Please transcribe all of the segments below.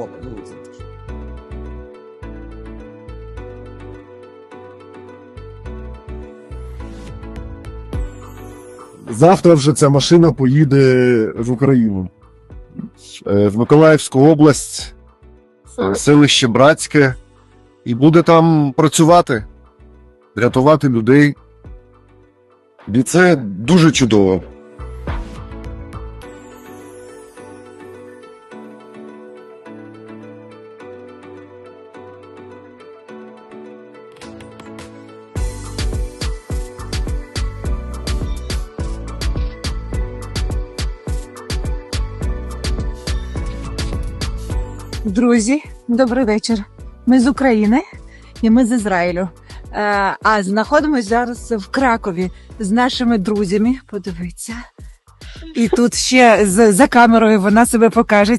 О, ну, це теж. Завтра вже ця машина поїде в Україну. Е, В Миколаївську область, е, селище Братське, і буде там працювати, рятувати людей. І це дуже чудово. Друзі, добрий вечір. Ми з України і ми з Ізраїлю. Е, а знаходимося зараз в Кракові з нашими друзями. Подивіться. І тут ще за камерою вона себе покаже.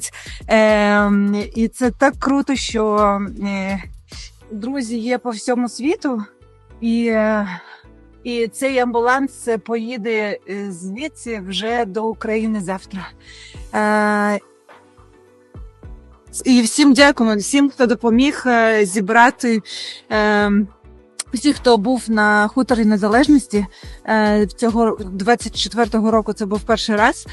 Е, і це так круто, що е, друзі є по всьому світу, і, е, і цей амбуланс поїде звідси вже до України завтра. І всім дякуємо, всім, хто допоміг е, зібрати. Е, всі, хто був на хуторі незалежності е, цього 24-го року, це був перший раз.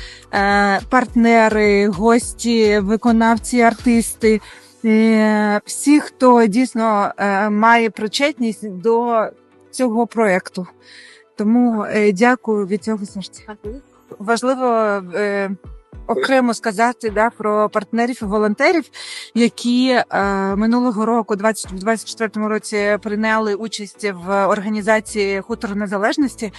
Партнери, гості, виконавці, артисти, всі, хто дійсно має причетність до цього проекту. Тому дякую від цього серця. Важливо окремо сказати да, про партнерів і волонтерів, які е, минулого року, 20, в 24 році, прийняли участь в організації Хутор Незалежності.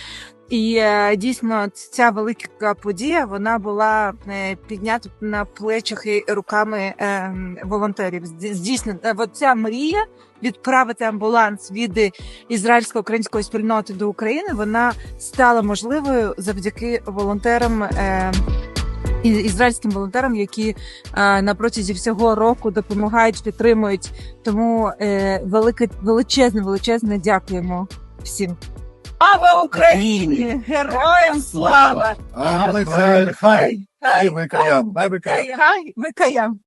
І е, дійсно ця велика подія вона була е, піднята на плечах і руками е, волонтерів. Зді- Здійснена е, от ця мрія відправити амбуланс від ізраїльсько-української спільноти до України. Вона стала можливою завдяки волонтерам. Е, ізраїльським волонтерам, які е, на протязі всього року допомагають, підтримують. Тому е, велике величезне, величезне дякуємо всім. Слава Україні! Героям слава! Хай, хай, хай, хай, Хай, хай!